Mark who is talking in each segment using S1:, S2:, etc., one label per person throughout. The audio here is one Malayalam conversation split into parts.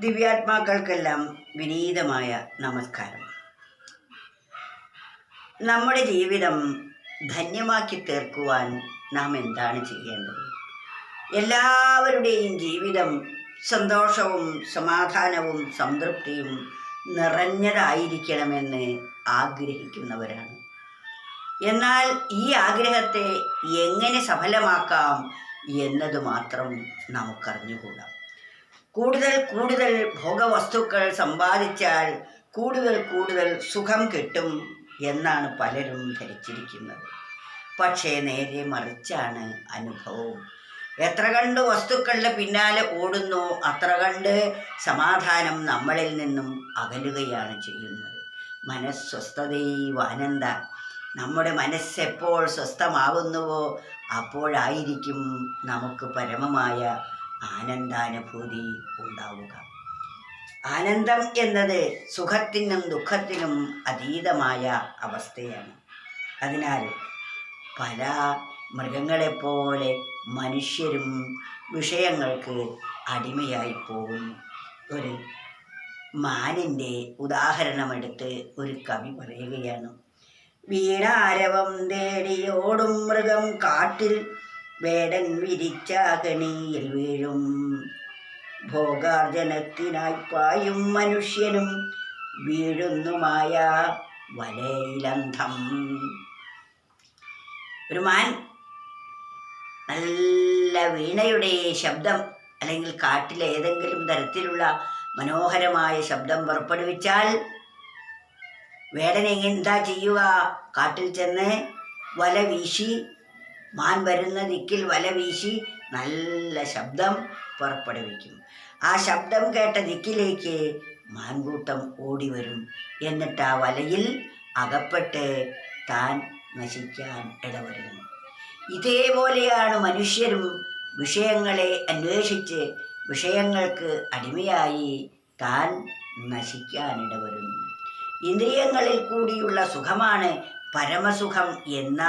S1: ദിവ്യാത്മാക്കൾക്കെല്ലാം വിനീതമായ നമസ്കാരം. നമ്മുടെ ജീവിതം ധന്യമാക്കി തീർക്കുവാൻ നാം എന്താണ് ചെയ്യേണ്ടത്? എല്ലാവരുടെയും ജീവിതം സന്തോഷവും സമാധാനവും സംതൃപ്തിയും നിറഞ്ഞതായിരിക്കണമെന്ന് ആഗ്രഹിക്കുന്നവരാണ്. എന്നാൽ ഈ ആഗ്രഹത്തെ എങ്ങനെ സഫലമാക്കാം എന്നത് മാത്രം നമുക്കറിഞ്ഞുകൂടാ. കൂടുതൽ കൂടുതൽ ഭോഗവസ്തുക്കൾ സമ്പാദിച്ചാൽ കൂടുതൽ കൂടുതൽ സുഖം കിട്ടും എന്നാണ് പലരും ധരിച്ചിരിക്കുന്നത്. പക്ഷേ നേരെ മറിച്ചാണ് അനുഭവം. എത്ര കണ്ട് വസ്തുക്കളുടെ പിന്നാലെ ഓടുന്നു അത്ര കണ്ട് സമാധാനം നമ്മളിൽ നിന്നും അകലുകയാണ് ചെയ്യുന്നത്. മനസ്വസ്ഥതൈവാനന്ദ നമ്മുടെ മനസ്സെപ്പോൾ സ്വസ്ഥമാകുന്നുവോ അപ്പോഴായിരിക്കും നമുക്ക് പരമമായ ആനന്ദാനുഭൂതി ഉണ്ടാവുക. ആനന്ദം എന്നത് സുഖത്തിനും ദുഃഖത്തിനും അതീതമായ അവസ്ഥയാണ്. അതിനാൽ പല മൃഗങ്ങളെപ്പോലെ മനുഷ്യരും വിഷയങ്ങൾക്ക് അടിമയായി പോകുന്നു. ഒരു മാനിന്റെ ഉദാഹരണമെടുത്ത് ഒരു കവി പറയുകയാണ്. വീണാരവം തേടിയോടും മൃഗം കാട്ടിൽ വേടൻ വിരിച്ച കണിയിൽ വീഴും. ഭോഗാർജനത്തിനായി പായും മനുഷ്യനും വീഴുന്നുമായ വലയിലന്ധം. ഒരു മാൻ നല്ല വീണയുടെ ശബ്ദം അല്ലെങ്കിൽ കാട്ടിലെ ഏതെങ്കിലും തരത്തിലുള്ള മനോഹരമായ ശബ്ദം പുറപ്പെടുവിച്ചാൽ വേടനെ എന്താ ചെയ്യുക? കാട്ടിൽ ചെന്ന് വല വീശി മാൻ വരുന്ന ദിക്കിൽ വല വീശി നല്ല ശബ്ദം പുറപ്പെടുവിക്കും. ആ ശബ്ദം കേട്ട ദിക്കിലേക്ക് മാൻകൂട്ടം ഓടി വരും എന്നിട്ട് ആ വലയിൽ അകപ്പെട്ട് താൻ നശിക്കാൻ ഇടവരുന്നു ഇതേപോലെയാണ് മനുഷ്യരും വിഷയങ്ങളെ അന്വേഷിച്ച് വിഷയങ്ങൾക്ക് അടിമയായി താൻ നശിക്കാനിടവരുന്നു ഇന്ദ്രിയങ്ങളിൽ കൂടിയുള്ള സുഖമാണ് പരമസുഖം എന്ന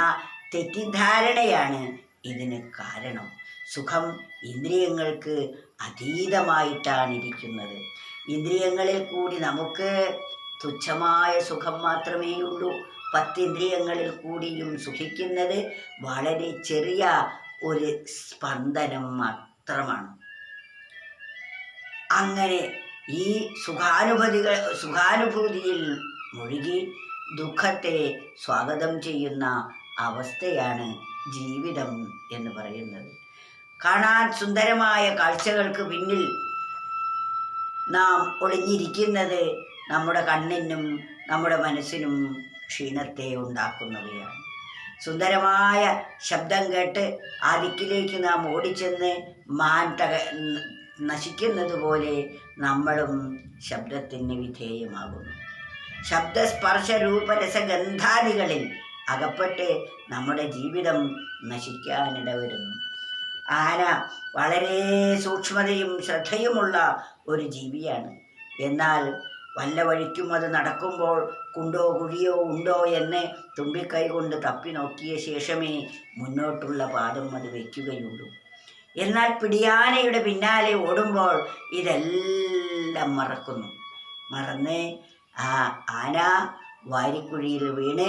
S1: തെറ്റിദ്ധാരണയാണ് ഇതിന് കാരണം. സുഖം ഇന്ദ്രിയങ്ങൾക്ക് അതീതമായിട്ടാണ് ഇരിക്കുന്നത് ഇന്ദ്രിയങ്ങളിൽ കൂടി നമുക്ക് തുച്ഛമായ സുഖം മാത്രമേ ഉള്ളൂ പത്തിന്ദ്രിയങ്ങളിൽ കൂടിയും സുഖിക്കുന്നത് വളരെ ചെറിയ ഒരു സ്പന്ദനം മാത്രമാണ്. അങ്ങനെ ഈ സുഖാനുഭൂതികൾ സുഖാനുഭൂതിയിൽ മുഴുകി ദുഃഖത്തെ സ്വാഗതം ചെയ്യുന്ന അവസ്ഥയാണ് ജീവിതം എന്ന് പറയുന്നത്. കാണാൻ സുന്ദരമായ കാഴ്ചകൾക്ക് പിന്നിൽ നാം ഒളിഞ്ഞിരിക്കുന്നത് നമ്മുടെ കണ്ണിനും നമ്മുടെ മനസ്സിനും ക്ഷീണത്തെ ഉണ്ടാക്കുന്നവയാണ്. സുന്ദരമായ ശബ്ദം കേട്ട് ആ ദിക്കിലേക്ക് നാം ഓടിച്ചെന്ന് മാൻ തക നശിക്കുന്നത് പോലെ നമ്മളും ശബ്ദത്തിന് വിധേയമാകുന്നു. ശബ്ദസ്പർശ രൂപരസഗന്ധാദികളിൽ അകപ്പെട്ട് നമ്മുടെ ജീവിതം നശിക്കാനിട വരുന്നു ആന വളരെ സൂക്ഷ്മതയും ശ്രദ്ധയുമുള്ള ഒരു ജീവിയാണ്. എന്നാൽ വല്ല വഴിക്കും അത് നടക്കുമ്പോൾ കുണ്ടോ കുഴിയോ ഉണ്ടോ എന്ന് തുമ്പിക്കൈ കൊണ്ട് തപ്പി നോക്കിയ ശേഷമേ മുന്നോട്ടുള്ള പാദം അത് വയ്ക്കുകയുള്ളൂ. എന്നാൽ പിടിയാനയുടെ പിന്നാലെ ഓടുമ്പോൾ ഇതെല്ലാം മറക്കുന്നു. മറന്ന് ആ ആന വാരിക്കുഴിയിൽ വീണ്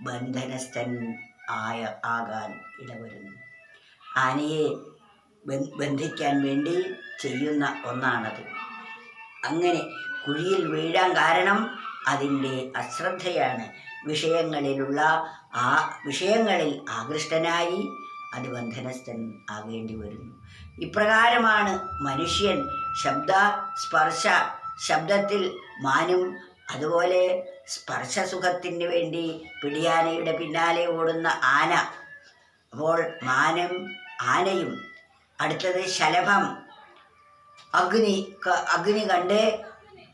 S1: ബന്ധനസ്ഥൻ ആയ ആകാൻ ഇടവരുന്നു. ആനയെ ബന്ധിക്കാൻ വേണ്ടി ചെയ്യുന്ന ഒന്നാണത്. അങ്ങനെ കുഴിയിൽ വീഴാൻ കാരണം അതിന്റെ അശ്രദ്ധയാണ്. വിഷയങ്ങളിലുള്ള ആ വിഷയങ്ങളിൽ ആകൃഷ്ടനായി അത് ബന്ധനസ്ഥൻ ആകേണ്ടി വരുന്നു. ഇപ്രകാരമാണ് മനുഷ്യൻ ശബ്ദ സ്പർശ ശബ്ദത്തിൽ മാനും അതുപോലെ സ്പർശസുഖത്തിന് വേണ്ടി പിടിയാനയുടെ പിന്നാലെ ഓടുന്ന ആന. അപ്പോൾ മാനം ആനയും അടുത്തത് ശലഭം. അഗ്നി അഗ്നി കണ്ട്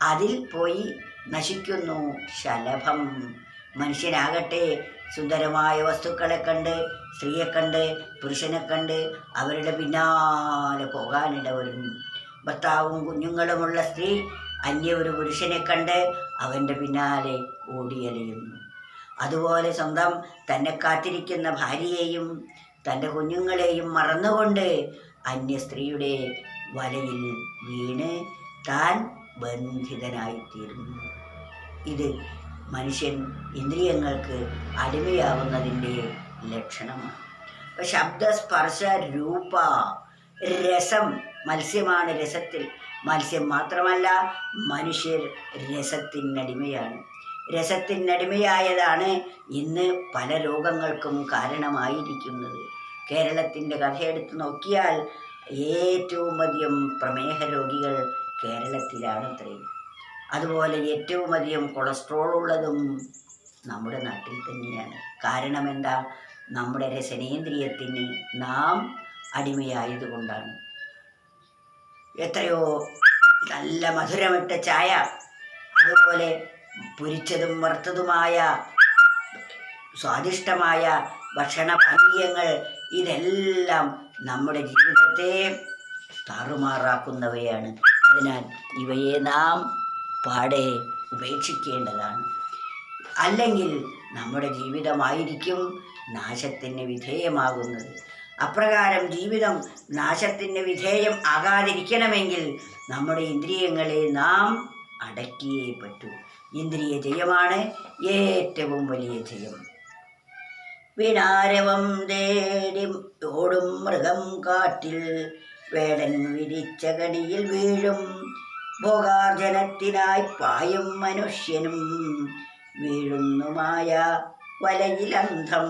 S1: അതിൽ പോയി നശിക്കുന്നു ശലഭം. മനുഷ്യനാകട്ടെ സുന്ദരമായ വസ്തുക്കളെ കണ്ട് സ്ത്രീയെ കണ്ട് പുരുഷനെ കണ്ട് അവരുടെ പിന്നാലെ പോകാനിടവരും. ഭർത്താവും കുഞ്ഞുങ്ങളുമുള്ള സ്ത്രീ അന്യ ഒരു പുരുഷനെ കണ്ട് അവന്റെ പിന്നാലെ ഓടിയലയുന്നു അതുപോലെ സ്വന്തം തന്നെ കാത്തിരിക്കുന്ന ഭാര്യയെയും തന്റെ കുഞ്ഞുങ്ങളെയും മറന്നുകൊണ്ട് അന്യ സ്ത്രീയുടെ വലയിൽ വീണ് താൻ ബന്ധിതനായിത്തീരുന്നു. ഇത് മനുഷ്യൻ ഇന്ദ്രിയങ്ങൾക്ക് അടിമയാവുന്നതിന്റെ ലക്ഷണമാണ്. ശബ്ദസ്പർശ രൂപ രസം. മത്സ്യമാണ് രസത്തിൽ. മത്സ്യം മാത്രമല്ല മനുഷ്യർ രസത്തിനടിമയാണ്. രസത്തിനടിമയായതാണ് ഇന്ന് പല രോഗങ്ങൾക്കും കാരണമായിരിക്കുന്നത്. കേരളത്തിന്റെ കഥയെടുത്ത് നോക്കിയാൽ ഏറ്റവും അധികം പ്രമേഹ രോഗികൾ കേരളത്തിലാണത്രേ. അതുപോലെ ഏറ്റവും അധികം കൊളസ്ട്രോൾ ഉള്ളതും നമ്മുടെ നാട്ടിൽ തന്നെയാണ്. കാരണം എന്താ നമ്മുടെ രസനേന്ദ്രിയത്തിന് നാം അടിമയായതുകൊണ്ടാണ്. എത്രയോ നല്ല മധുരമിട്ട ചായ അതുപോലെ പൊരിച്ചതും വറുത്തതുമായ സ്വാദിഷ്ടമായ ഭക്ഷണ പാനീയങ്ങൾ ഇതെല്ലാം നമ്മുടെ ജീവിതത്തെ താറുമാറാക്കുന്നവയാണ്. അതിനാൽ ഇവയെ നാം പാടെ ഉപേക്ഷിക്കേണ്ടതാണ്. അല്ലെങ്കിൽ നമ്മുടെ ജീവിതമായിരിക്കും നാശത്തിന് വിധേയമാകുന്നത്. അപ്രകാരം ജീവിതം നാശത്തിന് വിധേയം ആകാതിരിക്കണമെങ്കിൽ നമ്മുടെ ഇന്ദ്രിയങ്ങളെ നാം അടക്കിയേ പറ്റൂ. ഇന്ദ്രിയ ജയമാണ് ഏറ്റവും വലിയ ജയം. വിനാരവം തേടി ഓടും മൃഗം കാറ്റിൽ വേടൻ വിരിച്ച കടിയിൽ വീഴും. ഭോഗാർജനത്തിനായി പായും മനുഷ്യനും വീഴുന്നുമായ വലയിലന്ധം